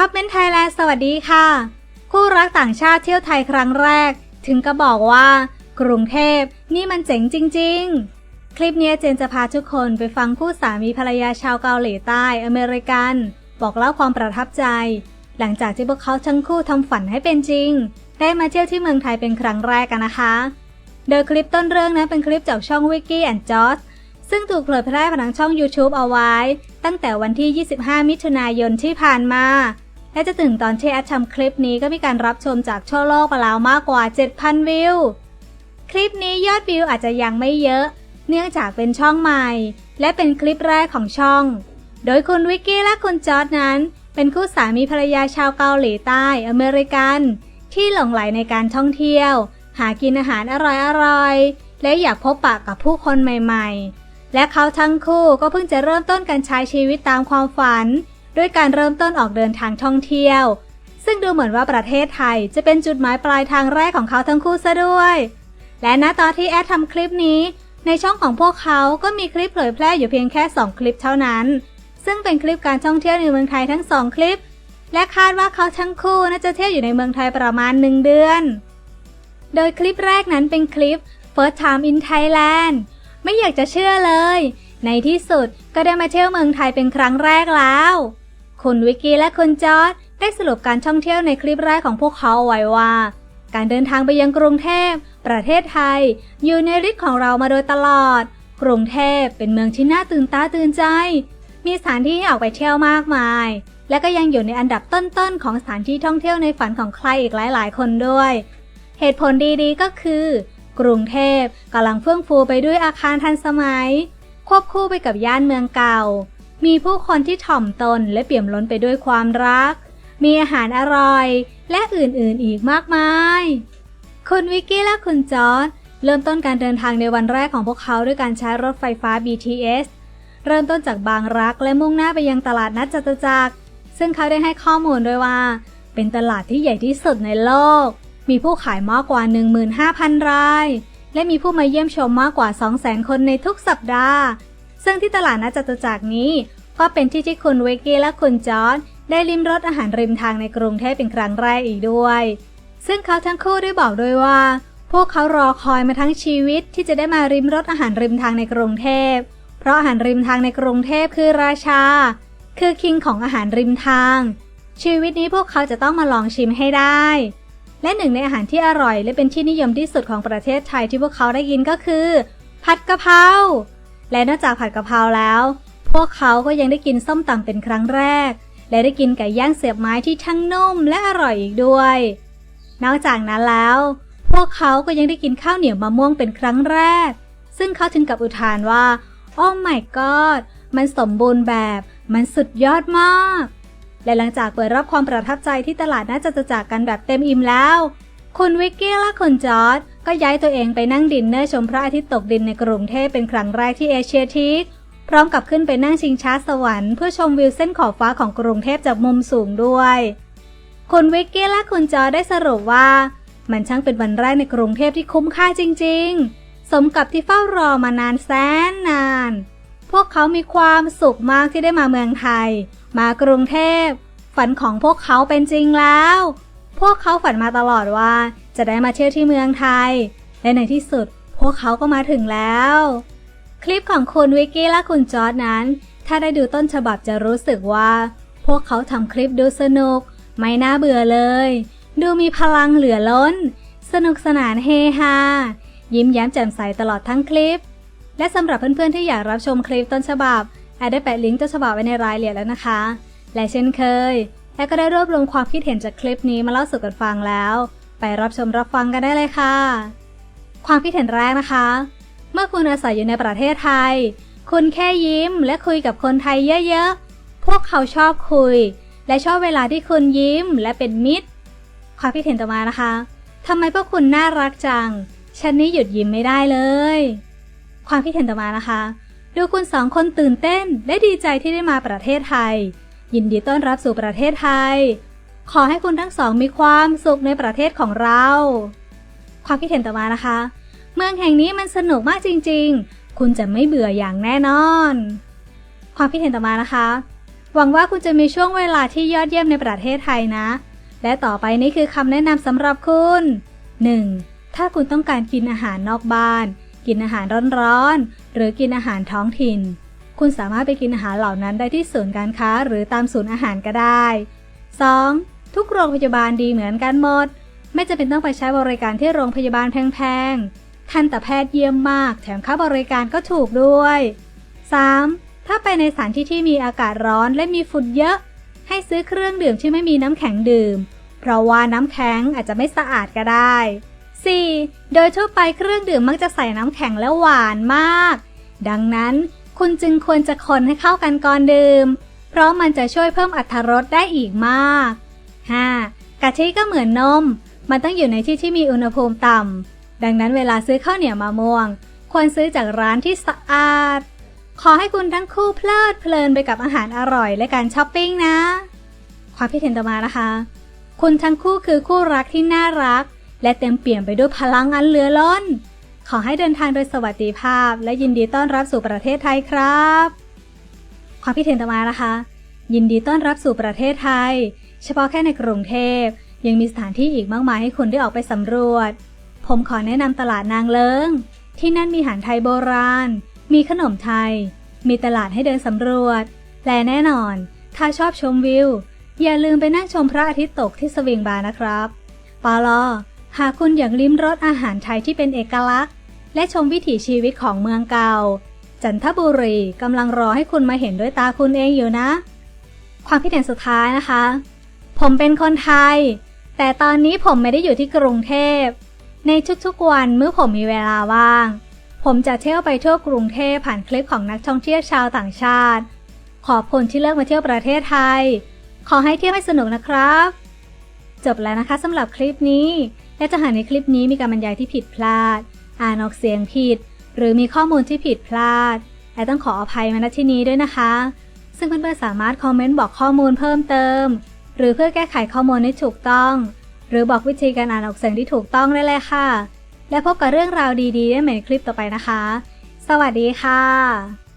ท็อปเมนไทยแลนด์สวัสดีค่ะ คู่รักต่างชาติเที่ยวไทยครั้งแรก ถึงก็บอกว่า กรุงเทพนี่มันเจ๋งจริง ๆ คลิปนี้เจนจะพาทุกคนไปฟังคู่สามีภรรยาชาวเกาหลีใต้อเมริกัน บอกเล่าความประทับใจ หลังจากที่พวกเขาทั้งคู่ทำฝันให้เป็นจริง ได้มาเที่ยวที่เมืองไทยเป็นครั้งแรกกันนะคะ โดยคลิปต้นเรื่องนั้นเป็นคลิปจากช่องวิกกี้แอนด์จอสซึ่งถูกเผยแพร่ผ่านทางช่อง YouTube เอาไว้ ตั้งแต่วันที่ 25 มิถุนายนที่ผ่านมา และจะถึงตอนที่แอดทำคลิปนี้ก็มีการรับชมจากทั่วโลกไปแล้วมากกว่า 7,000 วิว คลิปนี้ยอดวิวอาจจะยังไม่เยอะ เนื่องจากเป็นช่องใหม่ และเป็นคลิปแรกของช่อง โดยคุณวิกกี้และคุณจอร์ดนั้น เป็นคู่สามีภรรยาชาวเกาหลีใต้อเมริกัน ที่หลงไหลในการท่องเที่ยว หากินอาหารอร่อยๆและอยากพบปะกับผู้คนใหม่ ๆ และเขาทั้งคู่ก็เพิ่งจะเริ่มต้นการใช้ชีวิตตามความฝัน ด้วยการเริ่มต้นออกเดินทางท่องเที่ยว ซึ่งดูเหมือนว่าประเทศไทยจะเป็นจุดหมายปลายทางแรกของเขาทั้งคู่ซะด้วย และณตอนที่แอดทำคลิปนี้ ในช่องของพวกเขาก็มีคลิปเผยแพร่อยู่เพียงแค่ 2 คลิปเท่านั้น ซึ่งเป็นคลิปการท่องเที่ยวในเมืองไทยทั้ง 2 คลิป และคาดว่าเขาทั้งคู่น่าจะเที่ยวอยู่ในเมืองไทยประมาณ 1 เดือน โดยคลิปแรกนั้นเป็นคลิป First Time in Thailand ไม่อยากจะเชื่อเลย ในที่สุดก็ได้มาเที่ยวเมืองไทยเป็นครั้งแรกแล้ว คุณวิกกี้และคุณจอร์ดได้สรุปการท่องเที่ยวในคลิปแรกของพวกเขาไว้ว่า การเดินทางไปยังกรุงเทพ ประเทศไทย อยู่ในฤทธิ์ของเรามาโดยตลอด กรุงเทพเป็นเมืองที่น่าตื่นตาตื่นใจ มีสถานที่ให้ออกไปเที่ยวมากมาย และก็ยังอยู่ในอันดับต้นๆของสถานที่ท่องเที่ยวในฝันของใครอีกหลายๆ คนด้วย เหตุผลดีๆก็คือ กรุงเทพกำลังเฟื่องฟูไปด้วยอาคารทันสมัย ควบคู่ไปกับย่านเมืองเก่า มีผู้คนที่ถ่อมตนและเปี่ยมล้นไปด้วยความรัก มีอาหารอร่อยและอื่นๆอีกมากมาย คุณวิกกี้และคุณจอร์ดเริ่มต้นการเดินทางในวันแรกของพวกเขาด้วยการใช้รถไฟฟ้า BTS เริ่มต้นจากบางรักและมุ่งหน้าไปยังตลาดนัดจตุจักร ซึ่งเขาได้ให้ข้อมูลด้วยว่า เป็นตลาดที่ใหญ่ที่สุดในโลก มีผู้ขายมากกว่า 15,000 ราย และมีผู้มาเยี่ยมชมมากกว่า 200,000 คนในทุกสัปดาห์ ซึ่งที่ตลาดนัดจตุจักรนี้ ก็เป็นที่ที่คุณวิกกี้และคุณจอร์ดได้ลิมรสอาหารริมทางในกรุงเทพเป็นครั้งแรกอีกด้วย ซึ่งเขาทั้งคู่ได้บอกด้วยว่า พวกเขารอคอยมาทั้งชีวิตที่จะได้มาริมรสอาหารริมทางในกรุงเทพ เพราะอาหารริมทางในกรุงเทพคือราชา คือคิงของอาหารริมทาง ชีวิตนี้พวกเขาจะต้องมาลองชิมให้ได้ และหนึ่งในอาหารที่อร่อย และเป็นที่นิยมที่สุดของประเทศไทยที่พวกเขาได้กินก็คือ ผัดกะเพรา และนอกจากผัดกะเพราแล้ว พวกเขาก็ยังได้กินส้มตำเป็นครั้งแรก และได้กินไก่ย่างเสียบไม้ที่ทั้งนุ่มและอร่อยอีกด้วย นอกจากนั้นแล้ว พวกเขาก็ยังได้กินข้าวเหนียวมะม่วงเป็นครั้งแรก ซึ่งเขาถึงกับอุทานว่า โอ้ my god มันสมบูรณ์แบบ มันสุดยอดมาก และหลังจากเปิดรับความประทับใจที่ตลาดน่าจะจจากกันแบบเต็มอิ่มแล้ว คุณวิกกี้และคุณจอร์ด ก็ย้ายตัวเองไปนั่งดินเนอร์ชมพระอาทิตย์ตกดินในกรุงเทพเป็นครั้งแรกที่เอเชียทิกพร้อมกับขึ้นไปนั่งชิงช้าสวรรค์เพื่อชมวิวเส้นขอบฟ้าของกรุงเทพจากมุมสูงด้วย คุณวิกกี้และคุณจอได้สรุปว่า มันช่างเป็นวันแรกในกรุงเทพที่คุ้มค่าจริง ๆ สมกับที่เฝ้ารอมานานแสนนาน พวกเขามีความสุขมากที่ได้มาเมืองไทย มากรุงเทพ ฝันของพวกเขาเป็นจริงแล้ว พวกเขาฝันมาตลอดว่า จะได้มาเที่ยวที่เมืองไทย และในที่สุด พวกเขาก็มาถึงแล้ว คลิปของคุณวิกกี้และคุณจอร์ดนั้น ถ้าได้ดูต้นฉบับจะรู้สึกว่า พวกเขาทำคลิปดูสนุก ไม่น่าเบื่อเลย ดูมีพลังเหลือล้น สนุกสนานเฮฮายิ้มแย้มแจ่มใสตลอดทั้งคลิป และสำหรับเพื่อนๆที่อยากรับชมคลิปต้นฉบับแอดได้แปะลิงก์ต้นฉบับไว้ในรายละเอียดแล้วนะคะ และเช่นเคยแอดก็ได้รวบรวมความคิดเห็นจากคลิปนี้มาเล่าสู่กันฟังแล้ว ไปรับชมรับฟังกันได้เลยค่ะ ความคิดเห็นแรกนะคะ เมื่อคุณอาศัยอยู่ในประเทศไทย คุณแค่ยิ้มและคุยกับคนไทยเยอะๆ พวกเขาชอบคุย และชอบเวลาที่คุณยิ้มและเป็นมิตร ความคิดเห็นต่อมานะคะทำไมพวกคุณน่ารักจัง ฉันนี่หยุดยิ้มไม่ได้เลย ความคิดเห็นต่อมานะคะ ดูคุณสองคนตื่นเต้นและดีใจที่ได้มาประเทศไทย ยินดีต้อนรับสู่ประเทศไทย ขอให้คุณทั้งสองมีความสุขในประเทศของเรา ความคิดเห็นต่อมานะคะ เมืองแห่งนี้มันสนุกมากจริง ๆ คุณจะไม่เบื่ออย่างแน่นอน ความคิดเห็นต่อมานะคะ หวังว่าคุณจะมีช่วงเวลาที่ยอดเยี่ยมในประเทศไทยนะ และต่อไปนี้คือคำแนะนำสำหรับคุณ 1. ถ้าคุณต้องการกินอาหารนอกบ้าน กินอาหารร้อนๆ หรือกินอาหารท้องถิ่น คุณสามารถไปกินอาหารเหล่านั้นได้ที่ศูนย์การค้า หรือตามศูนย์อาหารก็ได้ 2. ทุกโรงพยาบาลดีเหมือนกันหมด ไม่จำเป็นต้องไปใช้บริการที่โรงพยาบาลแพงๆ ทันตแพทย์เยี่ยมมาก แถมค่าบริการก็ถูกด้วย 3. ถ้าไปในสถานที่ที่มีอากาศร้อนและมีฝุ่นเยอะ ให้ซื้อเครื่องดื่มที่ไม่มีน้ำแข็งดื่ม เพราะว่าน้ำแข็งอาจจะไม่สะอาดก็ได้ 4. โดยทั่วไปเครื่องดื่มมักจะใส่น้ำแข็งและหวานมาก ดังนั้นคุณจึงควรจะคนให้เข้ากันก่อนดื่ม เพราะมันจะช่วยเพิ่มอรรถรสได้อีกมาก 5. กะทิก็เหมือนนม มันต้องอยู่ในที่ที่มีอุณหภูมิต่ำ ดังนั้นเวลาซื้อข้าวเหนียวมะม่วง ควรซื้อจากร้านที่สะอาด ขอให้คุณทั้งคู่เพลิดเพลินไปกับอาหารอร่อยและการช้อปปิ้งนะ ความคิดเห็นต่อมานะคะ คุณทั้งคู่คือคู่รักที่น่ารัก และเต็มเปี่ยมไปด้วยพลังอันเหลือล้น ขอให้เดินทางโดยสวัสดิภาพ และยินดีต้อนรับสู่ประเทศไทยครับ ความคิดเห็นต่อมานะคะ ยินดีต้อนรับสู่ประเทศไทย เฉพาะแค่ในกรุงเทพยังมีสถานที่อีกมากมายให้คุณได้ออกไปสำรวจ ผมขอแนะนำตลาดนางเลิง ที่นั่นมีอาหารไทยโบราณ มีขนมไทย มีตลาดให้เดินสำรวจ และแน่นอน ถ้าชอบชมวิว อย่าลืมไปนั่งชมพระอาทิตย์ตกที่สวิงบาร์นะครับปอลอหากคุณอยากลิ้มรสอาหารไทยที่เป็นเอกลักษณ์ และชมวิถีชีวิตของเมืองเก่า จันทบุรีกำลังรอให้คุณมาเห็นด้วยตาคุณเองอยู่นะ ความคิดเห็นสุดท้ายนะคะ ผมเป็นคนไทย แต่ตอนนี้ผมไม่ได้อยู่ที่กรุงเทพ ในทุกๆวันเมื่อผมมีเวลาว่าง ผมจะเที่ยวไปทั่วกรุงเทพผ่านคลิปของนักท่องเที่ยวชาวต่างชาติ ขอบคุณที่เลือกมาเที่ยวประเทศไทย ขอให้เที่ยวให้สนุกนะครับ จบแล้วนะคะสำหรับคลิปนี้ และจะหาในคลิปนี้มีการบรรยายที่ผิดพลาด อ่านออกเสียงผิด หรือมีข้อมูลที่ผิดพลาดและต้องขออภัยมาณที่นี้ด้วยนะคะ ซึ่งเพื่อนๆสามารถคอมเมนต์บอกข้อมูลเพิ่มเติม หรือเพื่อแก้ไขข้อมูลให้ถูกต้อง หรือบอกวิธีการอ่านออกเสียงที่ถูกต้องได้เลยค่ะ และพบกับเรื่องราวดีๆได้ใหม่ในคลิปต่อไปนะคะ สวัสดีค่ะ